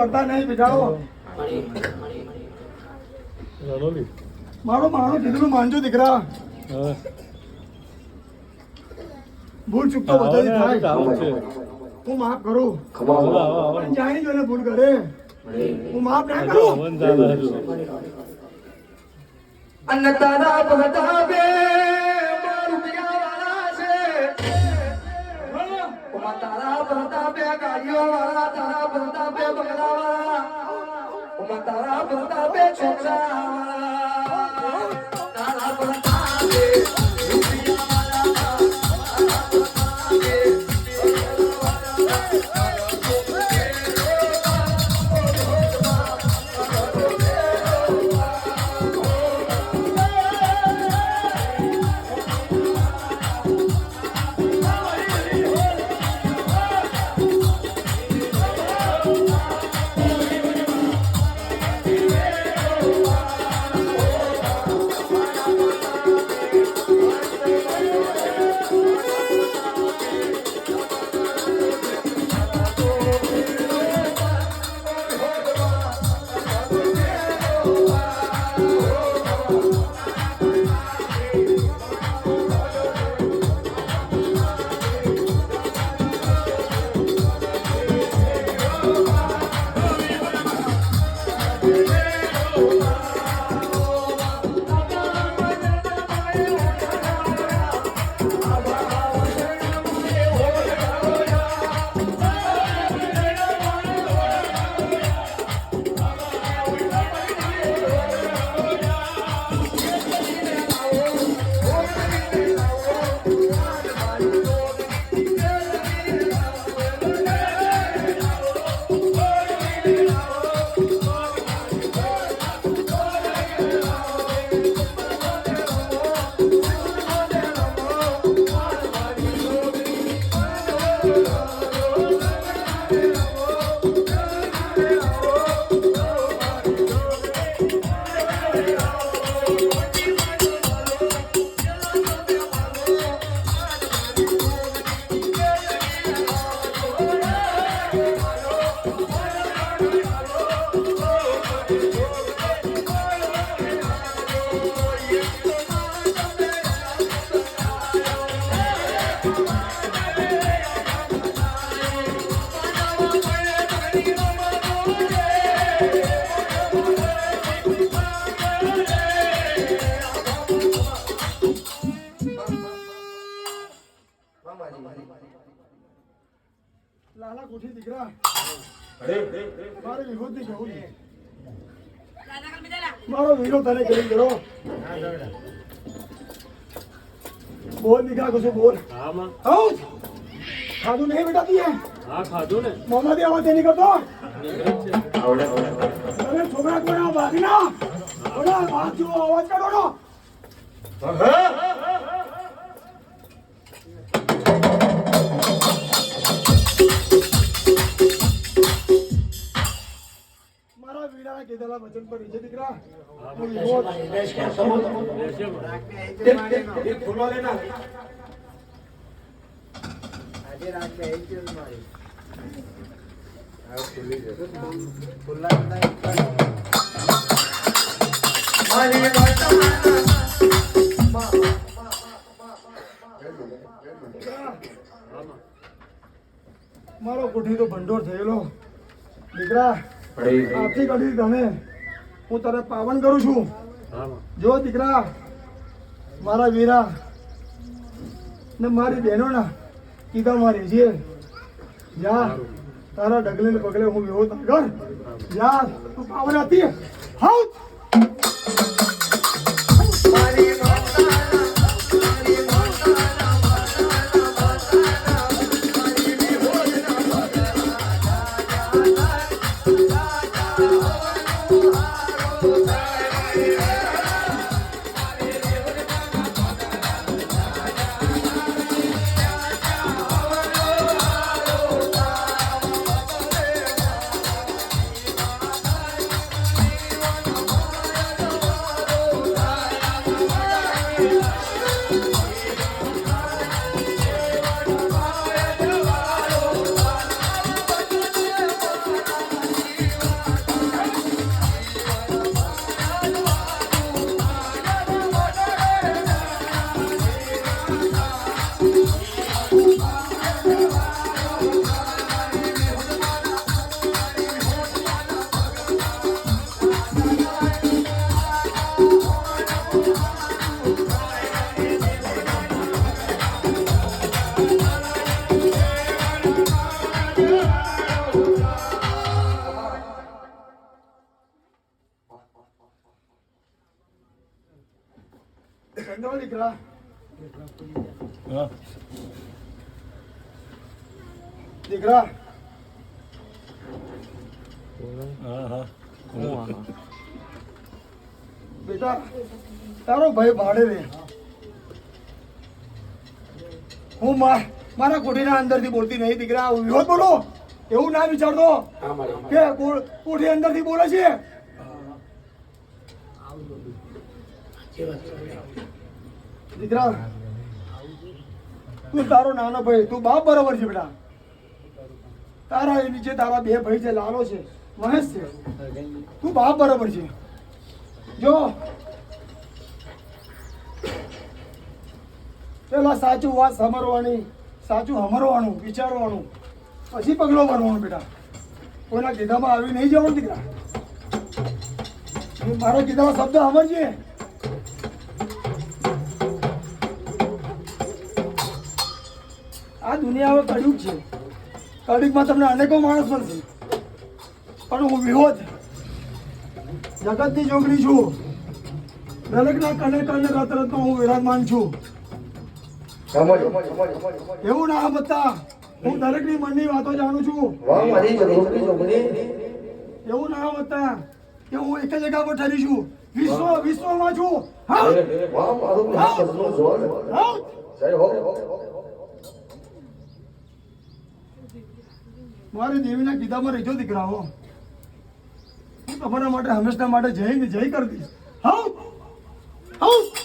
કરતા નહીં બિગાડો. મારો માણો કીધું માનજો દીકરા. ભૂલ ચૂકતો બધાની થાય. હું માફ કરું. પણ જાણી જોઈને ભૂલ કરે. હું માફ ના કરું. અન્ન તારા બતાવે મારું પિયાવાળા છે. તારા બતાવે ગાડીઓ વાળા તારા બતાવે બંગલા ઓમાં તારા બતાવે છોકરા વાળા તારા બતાવે વિરોધ તને કરી. ગયો બોલ. બીગા કશું બોલ આઉ ખાધું નહીં બેટા તું હા ખાધું ને. આવાજ નહીં કરતો આવડે આવડે અરે છોકરા કોના ભાગના કોના ભાગ જેવો અવાજ કાઢો નો કીધેલા વચન પર છે. દીકરા એક મારો કોઠી તો ભંડોળ થયેલો. દીકરા આથી કઢી તને. હું તને પાવન કરું છું. જો દીકરા મારા વીરા ને મારી બહેનો ના કીધા મારી છે જા તારા ડગલે ને પગલે હું વિરોધ કર જા તું પાવન હતી હાઉ તારો ભાઈ ભાડે રે. હું મારા કોઠીના અંદરથી બોલતી નહીં દીકરા વિરોધ બોલો. એવું ના વિચારતો. કે કોઠી અંદરથી બોલે છે? દીકરા તું તારો નાનો ભાઈ તું બાપ બરોબર છે બેટા. તારા એ નીચે તારા બે ભાઈ છે લાલો છે મહેશ છે. તું બાપ બરોબર છે. જો પેલા સાચું વાત સમરવાની સાચું સમરવાનું વિચારવાનું, પછી પગલો ભરવાનું બેટા. કોઈના કીધામાં આવી નહીં જવાનું દીકરા. મારો કીધામાં શબ્દ સમજજે આ દુનિયા હવે કડુક છે. કડુકમાં તમને અનેકો માણસ મળશે. પણ હું વિરોધ જગતની જોગણી છું. દરેકના કને કને રત હું વિરાજમાન છું. એવું ના બતા હું દરેકની મનની વાતો જાણું છું. એવું ના બતા કે હું એક જગ્યા પર ઠરી છું. વિશ્વ વિશ્વમાં છું. મારું શબ્દનું જોર જય હો. મારી દેવીના કીધામાં રહેજો દીકરાઓ. તમારા માટે હંમેશા માટે જય જય કરી દઈશ. હા હા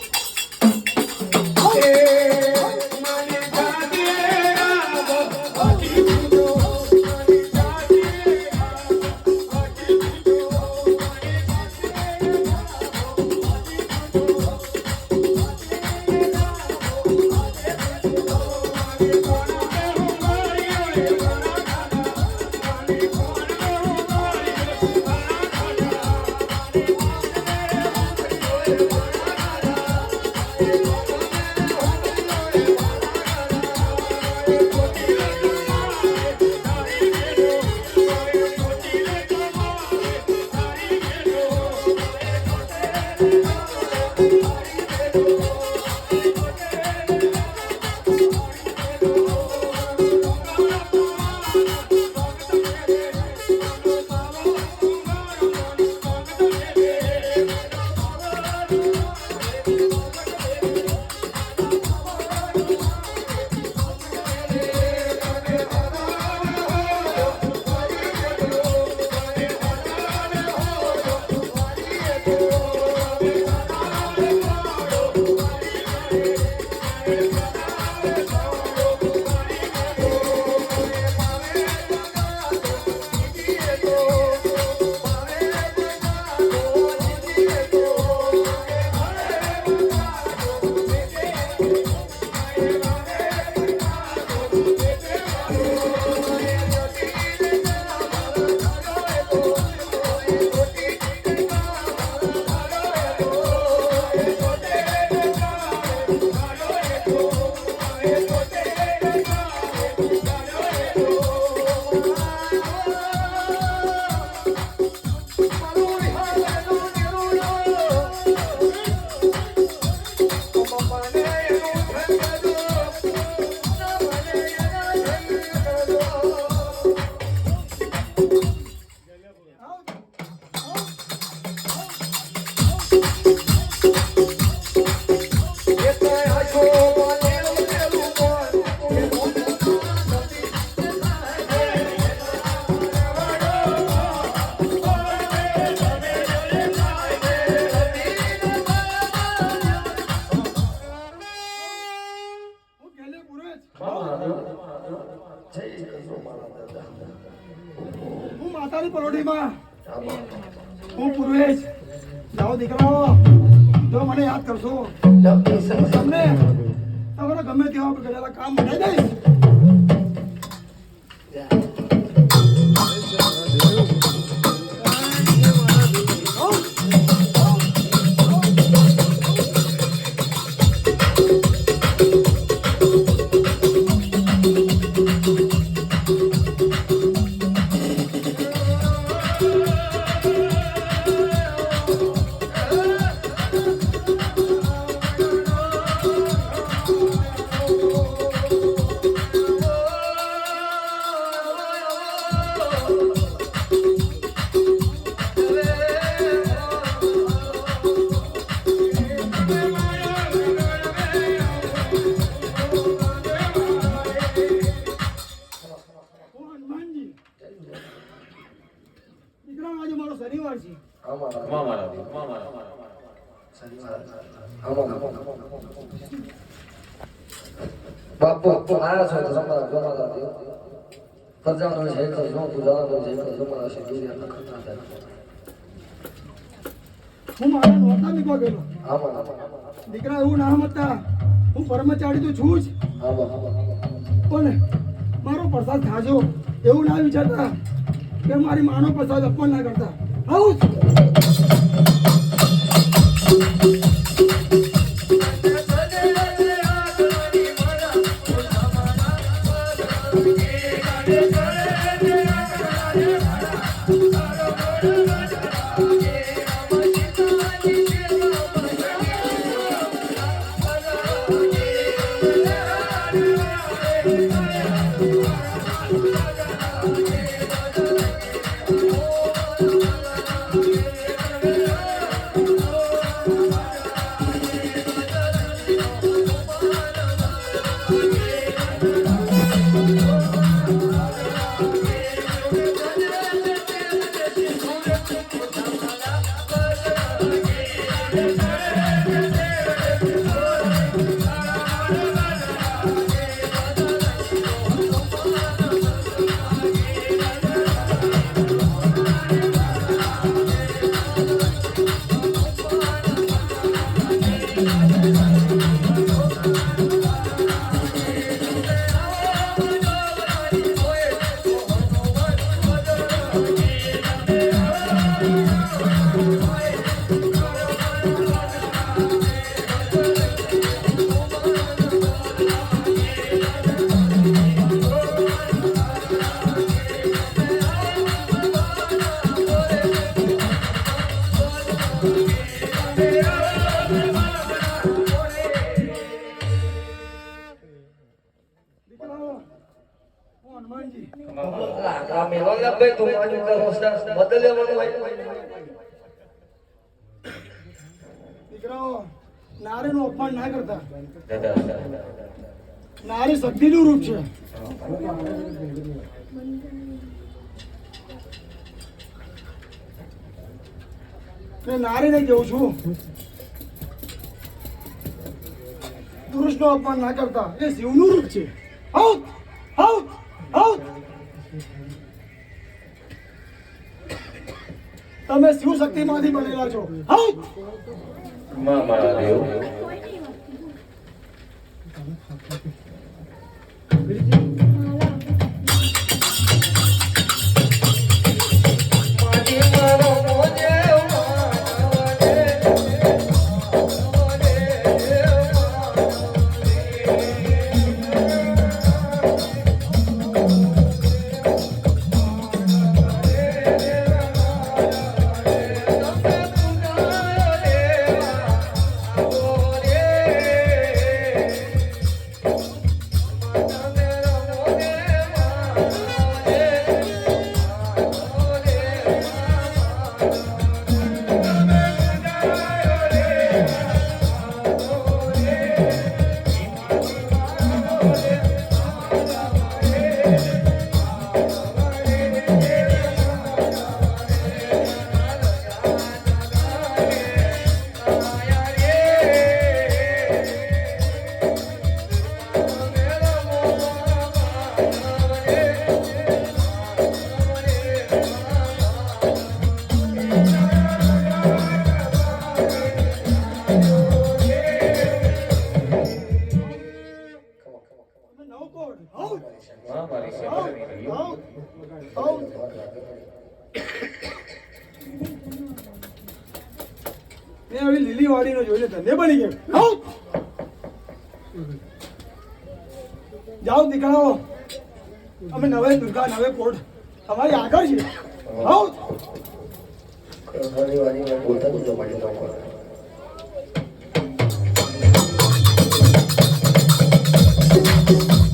બાપુ આયા છો તો જમાના દે પ્રજાનો છે તો જો ગુજારનો છે તો જમાના છે દુનિયા નખતા થાય હું મારા નોતા નીકળવા ગયેલો. આમાં દીકરા એવું ના મતા હું કર્મચારી તો છું જ. પણ મારો પ્રસાદ ખાજો. એવું ના વિચારતા કે મારી માનો પ્રસાદ અપમાન ના કરતા. આવું દીકરાઓ નારીનું અપમાન ના કરતા. નારી શક્તિનું રૂપ છે. મેં નારીને કહું છું. પુરુષનું અપમાન ના કરતા. એ શિવનું રૂપ છે. આઉટ આઉટ આઉટ તમે શિવ શક્તિમાંથી બનેલા છો? હા માં અમે નવે દુર્ગા નવે કોર્ટ તમારી આગળ છે. આઉટ ઘણી બોલતા જ જમાડી Thank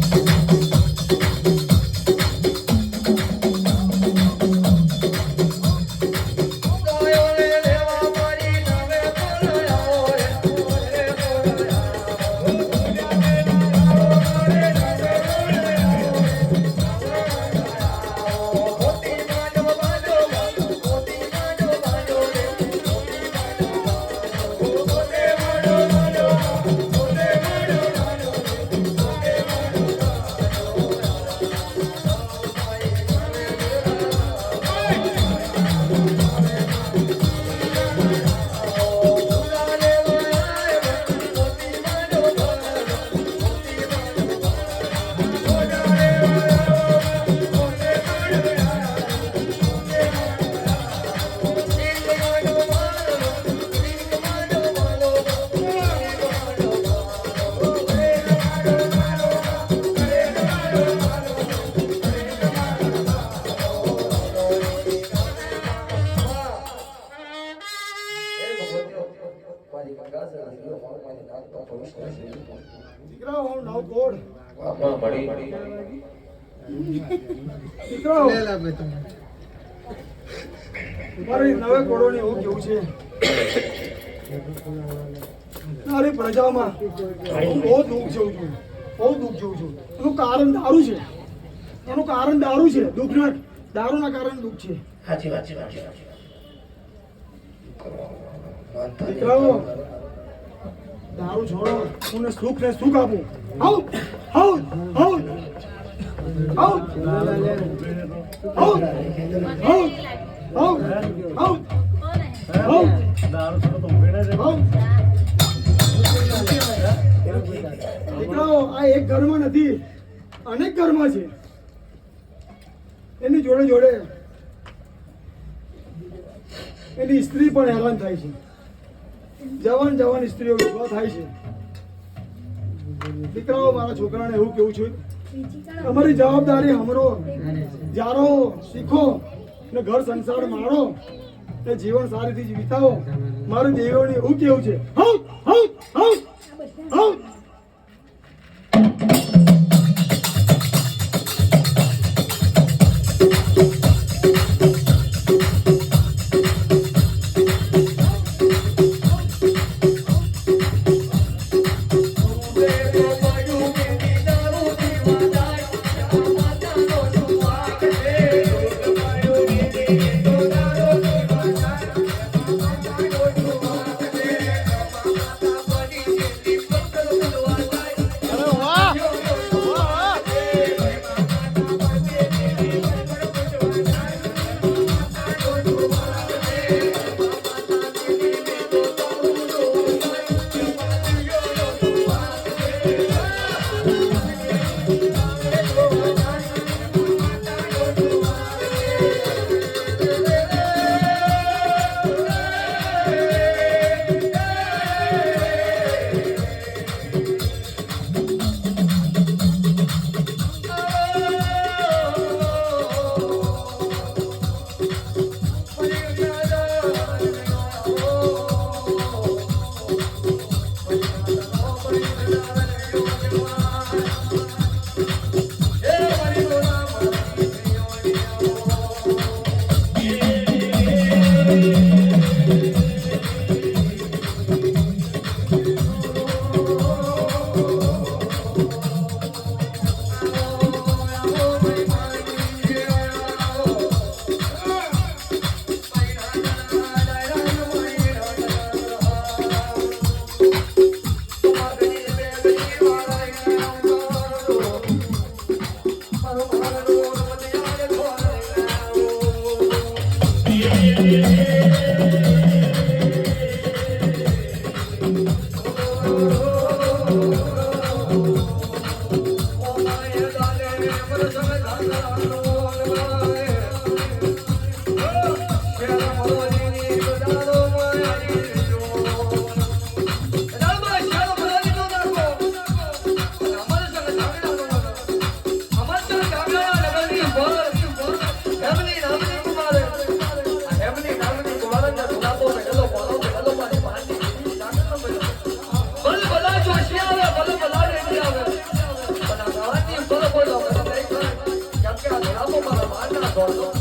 બહુ દુઃખ જેવું છું બહુ દુઃખ જેવું છું એનું કારણ દારૂ છે. એનું કારણ દારૂ છે. દુઃખના દારૂના કારણે દુઃખ છે. સાચી વાત છે છે. દીકરાઓ દારૂ છોડો. હું સુખ ને સુખ આપું. આવ આવ આવ આવ આવ આવ આવ આવ આવ આવ દીકરાઓ આ એક ઘરમાં નથી, અનેક ઘરમાં છે. એની જોડે જોડે એની સ્ત્રી પણ હેરાન થાય છે. જવાન જવાન સ્ત્રીઓ વિધવા થાય છે. દીકરાઓ, મારા છોકરાને એવું કેવું છે, તમારી જવાબદારી હમરો. જારો, શીખો ને ઘર સંસાર મારો ને જીવન સારી રીતે વિતાવો. મારું દેવોને એવું કેવું છે, હઉ હઉ Thank you.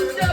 Yeah.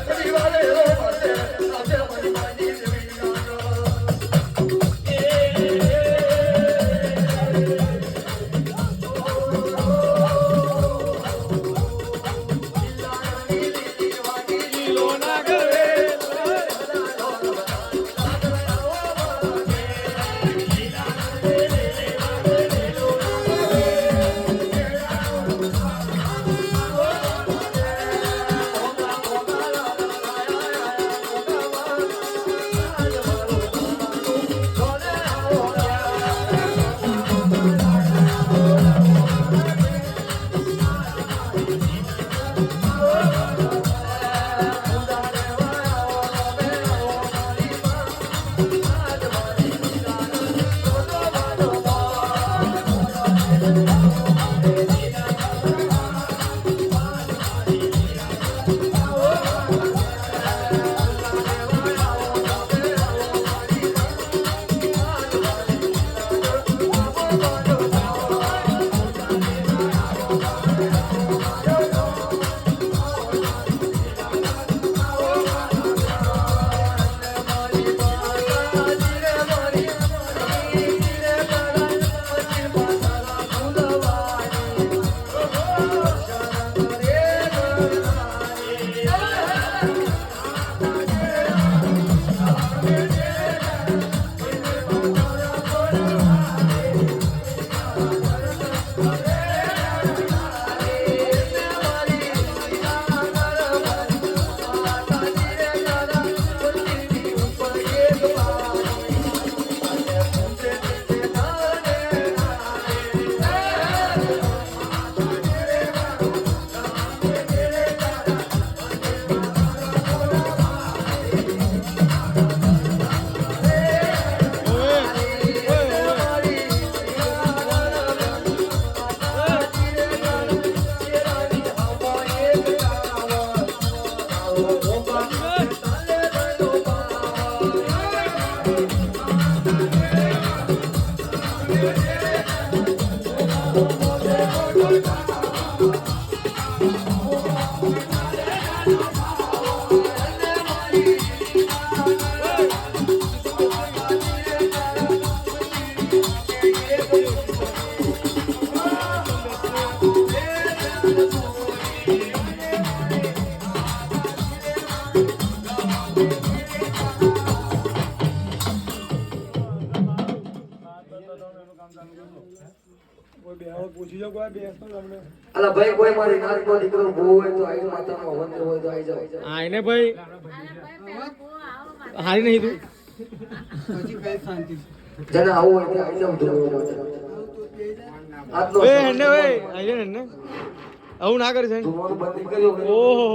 કોઈ દીકરો ભૂ હોય તો આઈ માતામાં વંદન હોય તો આઈ જાવ હા એને ભાઈ હારી નહીં તું. જેને આવું હોય તે આઈ જાવ ધોવા માટે આટલો એ હેને ભાઈ આઈ જા ને હેને. આવું ના કરે છે ધોવાનું બંધ આવી ઓહો.